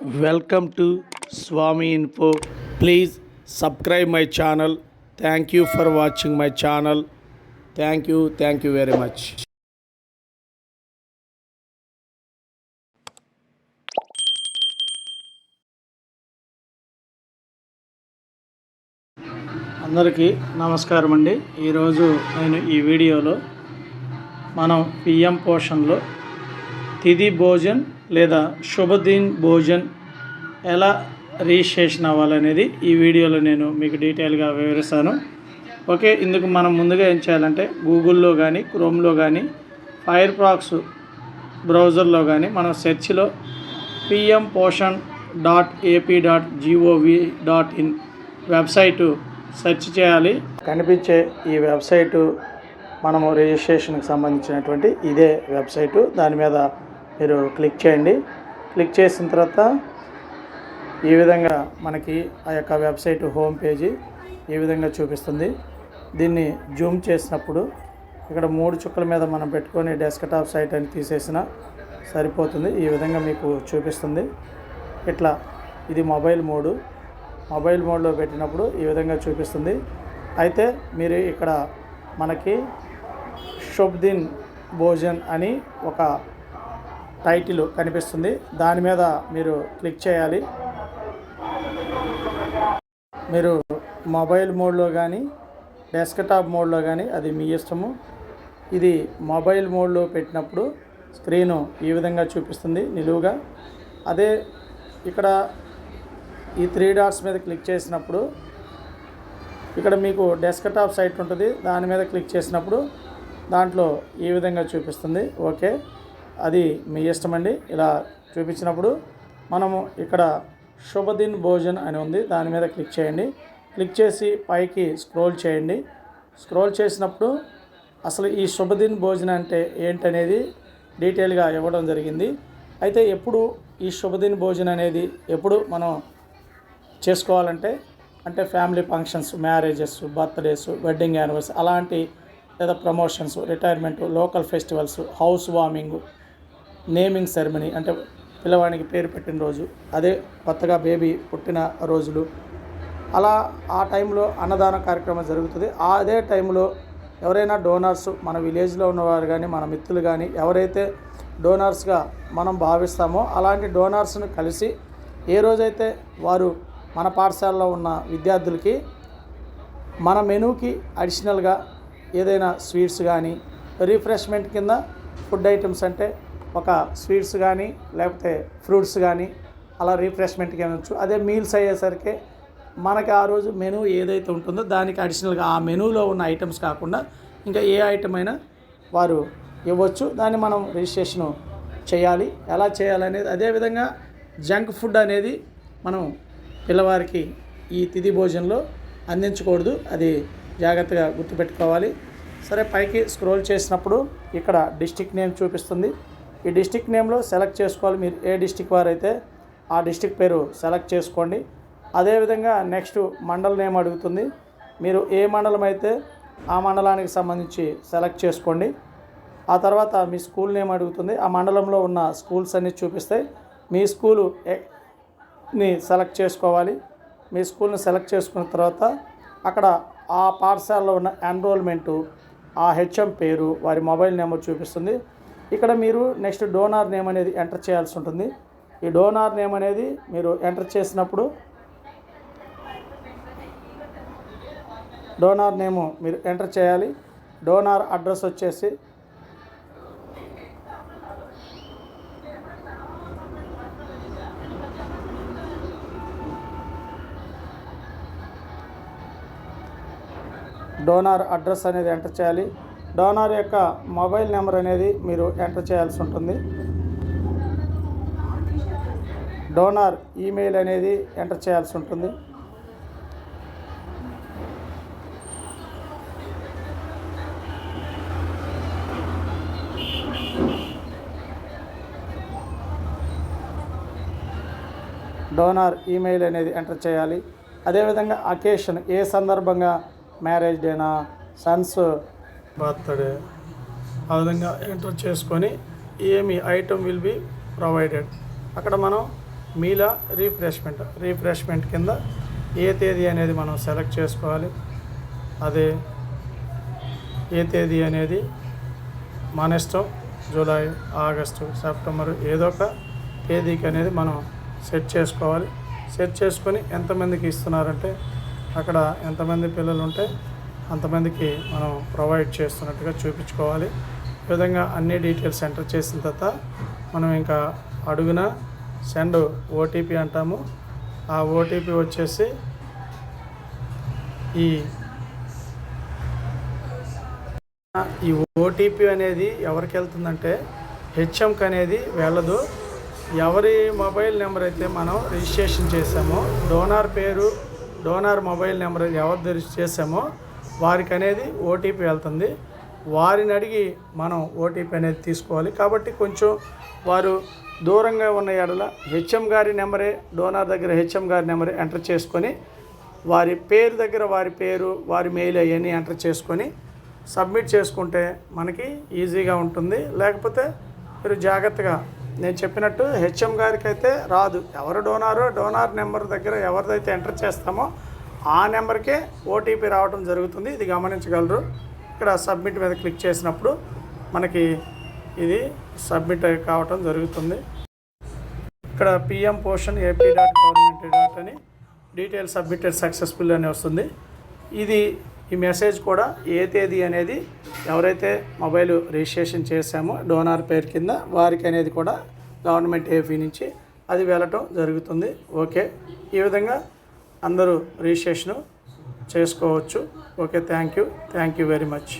Welcome to Swami info. Please subscribe my channel. Thank you for watching my channel thank you thank you very much అందరికీ నమస్కారం అండి ఈరోజు నేను ఈ వీడియోలో మనం పిఎం పోషన్లో తిది భోజన్ లేదా శుభదిన్ భోజన్ ఎలా రిజిస్ట్రేషన్ అవ్వాలనేది ఈ వీడియోలో నేను మీకు డీటెయిల్గా వివరిస్తాను. ఓకే ఇందుకు మనం ముందుగా ఏం చేయాలంటే గూగుల్లో కానీ క్రోమ్లో కానీ ఫైర్ ప్రాక్స్ బ్రౌజర్లో కానీ మనం సెర్చ్లో PM Poshan dot AP dot GOV dot in website search చేయాలి. కనిపించే ఈ వెబ్సైటు మనము రిజిస్ట్రేషన్కి సంబంధించినటువంటి ఇదే వెబ్సైటు. దాని మీద మీరు క్లిక్ చేయండి. క్లిక్ చేసిన తర్వాత ఈ విధంగా మనకి ఆ యొక్క వెబ్సైట్ హోమ్ పేజీ ఈ విధంగా చూపిస్తుంది. దీన్ని జూమ్ చేసినప్పుడు ఇక్కడ మూడు చుక్కల మీద మనం పెట్టుకొని డెస్క్టాప్ సైట్ అని తీసేసిన సరిపోతుంది. ఈ విధంగా మీకు చూపిస్తుంది. ఇట్లా ఇది మొబైల్ మోడు. మొబైల్ మోడ్లో పెట్టినప్పుడు ఈ విధంగా చూపిస్తుంది. అయితే మీరు ఇక్కడ మనకి షుబ్దిన్ భోజన్ అని ఒక టైటిల్ కనిపిస్తుంది. దాని మీద మీరు క్లిక్ చేయాలి. మీరు మొబైల్ మోడ్లో కానీ డెస్క్టాప్ మోడ్లో కానీ అది మీ ఇష్టము. ఇది మొబైల్ మోడ్లో పెట్టినప్పుడు స్క్రీను ఈ విధంగా చూపిస్తుంది నిలువుగా. అదే ఇక్కడ ఈ త్రీ డాట్స్ మీద క్లిక్ చేసినప్పుడు ఇక్కడ మీకు డెస్క్టాప్ సైట్ ఉంటుంది. దాని మీద క్లిక్ చేసినప్పుడు దాంట్లో ఈ విధంగా చూపిస్తుంది. ఓకే. అది మీ ఇష్టమండి ఇలా చూపించినప్పుడు మనము ఇక్కడ శుభదిన్ భోజన్ అని ఉంది. దాని మీద క్లిక్ చేయండి. క్లిక్ చేసి పైకి స్క్రోల్ చేయండి. స్క్రోల్ చేసినప్పుడు అసలు ఈ శుభదిన్ భోజనం అంటే ఏంటనేది డీటెయిల్గా ఇవ్వడం జరిగింది. అయితే ఎప్పుడు ఈ శుభదిన్ భోజనం అనేది ఎప్పుడు మనం చేసుకోవాలంటే అంటే family functions marriages birthdays wedding anniversary అలాంటి లేదా promotions retirement local festivals house warming naming ceremony అంటే పిల్లవాడికి పేరు పెట్టిన రోజు అదే కొత్తగా బేబీ పుట్టిన రోజులు. అలా ఆ టైంలో అన్నదాన కార్యక్రమం జరుగుతుంది. ఆ అదే టైంలో ఎవరైనా డోనర్స్ మన విలేజ్లో ఉన్నవారు కానీ మన మిత్రులు కానీ ఎవరైతే డోనర్స్గా మనం భావిస్తామో అలాంటి డోనర్స్ని కలిసి ఏ రోజైతే వారు మన పాఠశాలలో ఉన్న విద్యార్థులకి మన మెనూకి అడిషనల్గా ఏదైనా స్వీట్స్ కానీ రిఫ్రెష్మెంట్ కింద ఫుడ్ ఐటమ్స్ అంటే ఒక స్వీట్స్ కానీ లేకపోతే ఫ్రూట్స్ కానీ అలా రిఫ్రెష్మెంట్కి అనొచ్చు అదే మీల్స్ అయ్యేసరికి మనకి ఆ రోజు మెనూ ఏదైతే ఉంటుందో దానికి అడిషనల్గా ఆ మెనూలో ఉన్న ఐటమ్స్ కాకుండా ఇంకా ఏ ఐటమ్ అయినా వారు ఇవ్వచ్చు. దాన్ని మనం రిజిస్ట్రేషన్ చేయాలి. ఎలా చేయాలనేది అదేవిధంగా జంక్ ఫుడ్ అనేది మనం పిల్లవారికి ఈ తిథి భోజనంలో అందించకూడదు. అది జాగ్రత్తగా గుర్తుపెట్టుకోవాలి. సరే పైకి స్క్రోల్ చేసినప్పుడు ఇక్కడ డిస్టిక్ నేమ్ చూపిస్తుంది. ఈ డిస్టిక్ నేమ్లో సెలెక్ట్ చేసుకోవాలి మీరు ఏ డిస్టిక్ వారైతే ఆ డిస్టిక్ పేరు సెలెక్ట్ చేసుకోండి. అదేవిధంగా నెక్స్ట్ మండల నేమ్ అడుగుతుంది. మీరు ఏ మండలం అయితే ఆ మండలానికి సంబంధించి సెలెక్ట్ చేసుకోండి. ఆ తర్వాత మీ స్కూల్ నేమ్ అడుగుతుంది. ఆ మండలంలో ఉన్న స్కూల్స్ అన్ని చూపిస్తాయి. మీ స్కూలు ని సెలెక్ట్ చేసుకోవాలి. మీ స్కూల్ని సెలెక్ట్ చేసుకున్న తర్వాత అక్కడ ఆ పాఠశాలలో ఉన్న ఎన్రోల్మెంటు ఆ హెచ్ఎం పేరు వారి మొబైల్ నెంబర్ చూపిస్తుంది. ఇక్కడ మీరు నెక్స్ట్ డోనార్ నేమ్ అనేది ఎంటర్ చేయాల్సి ఉంటుంది. ఈ డోనార్ నేమ్ అనేది మీరు ఎంటర్ చేసినప్పుడు డోనార్ నేము మీరు ఎంటర్ చేయాలి. డోనార్ అడ్రస్ వచ్చేసి డోనార్ అడ్రస్ అనేది ఎంటర్ చేయాలి. డోనార్ యొక్క మొబైల్ నెంబర్ అనేది మీరు ఎంటర్ చేయాల్సి ఉంటుంది. డోనార్ ఈమెయిల్ అనేది ఎంటర్ చేయాల్సి ఉంటుంది. డోనార్ ఈమెయిల్ అనేది ఎంటర్ చేయాలి. అదేవిధంగా అకేషన్ ఏ సందర్భంగా మ్యారేజ్ డేనా సన్స్ బర్త్డే ఆ విధంగా ఎంటర్ చేసుకొని ఏమి ఐటమ్ విల్ బి ప్రొవైడెడ్. అక్కడ మనం మీలా రీఫ్రెష్మెంట్ రీఫ్రెష్మెంట్ కింద ఏ తేదీ అనేది మనం సెలెక్ట్ చేసుకోవాలి. అదే ఏ తేదీ అనేది మన ఇష్టం జూలై ఆగస్టు సెప్టెంబర్ ఏదో ఒక తేదీకి అనేది మనం సెట్ చేసుకోవాలి. సెట్ చేసుకొని ఎంతమందికి ఇస్తున్నారంటే అక్కడ ఎంతమంది పిల్లలు ఉంటే అంతమందికి మనం ప్రొవైడ్ చేస్తున్నట్టుగా చూపించుకోవాలి. ఈ విధంగా అన్ని డీటెయిల్స్ ఎంటర్ చేసిన తర్వాత మనం ఇంకా అడుగున సెండ్ ఓటీపీ అంటాము. ఆ ఓటీపీ వచ్చేసి ఈ ఈ ఓటీపీ అనేది ఎవరికి వెళ్తుందంటే హెచ్ఎంకి అనేది వెళ్ళదు. ఎవరి మొబైల్ నెంబర్ అయితే మనం రిజిస్ట్రేషన్ చేసామో డోనార్ పేరు డోనార్ మొబైల్ నెంబర్ ఎవరు రిజిస్టర్ చేసామో వారికి అనేది ఓటీపీ వెళ్తుంది. వారిని అడిగి మనం ఓటీపీ అనేది తీసుకోవాలి. కాబట్టి కొంచెం వారు దూరంగా ఉన్న ఎడల హెచ్ఎం గారి నెంబరే డోనార్ దగ్గర హెచ్ఎం గారి నెంబరే ఎంటర్ చేసుకొని వారి పేరు దగ్గర వారి పేరు వారి మెయిల్ అవన్నీ ఎంటర్ చేసుకొని సబ్మిట్ చేసుకుంటే మనకి ఈజీగా ఉంటుంది. లేకపోతే మీరు జాగ్రత్తగా నేను చెప్పినట్టు హెచ్ఎం గారికి అయితే రాదు. ఎవరు డోనారో డోనార్ నెంబర్ దగ్గర ఎవరిదైతే ఎంటర్ చేస్తామో ఆ నెంబర్కే ఓటీపీ రావడం జరుగుతుంది. ఇది గమనించగలరు. ఇక్కడ సబ్మిట్ మీద క్లిక్ చేసినప్పుడు మనకి ఇది సబ్మిట్ కావటం జరుగుతుంది. ఇక్కడ PM Poshan AP dot government dot అని డీటెయిల్ సబ్మిటెడ్ సక్సెస్ఫుల్ అని వస్తుంది. ఇది ఈ మెసేజ్ కూడా ఏ తేదీ అనేది ఎవరైతే మొబైల్ రిజిస్ట్రేషన్ చేశామో డోనార్ పేరు కింద వారికి అనేది కూడా గవర్నమెంట్ ఏపీ నుంచి అది వెళ్ళటం జరుగుతుంది. ఓకే. ఈ విధంగా అందరూ రిజిస్ట్రేషను చేసుకోవచ్చు. Okay thank you. Thank you very much.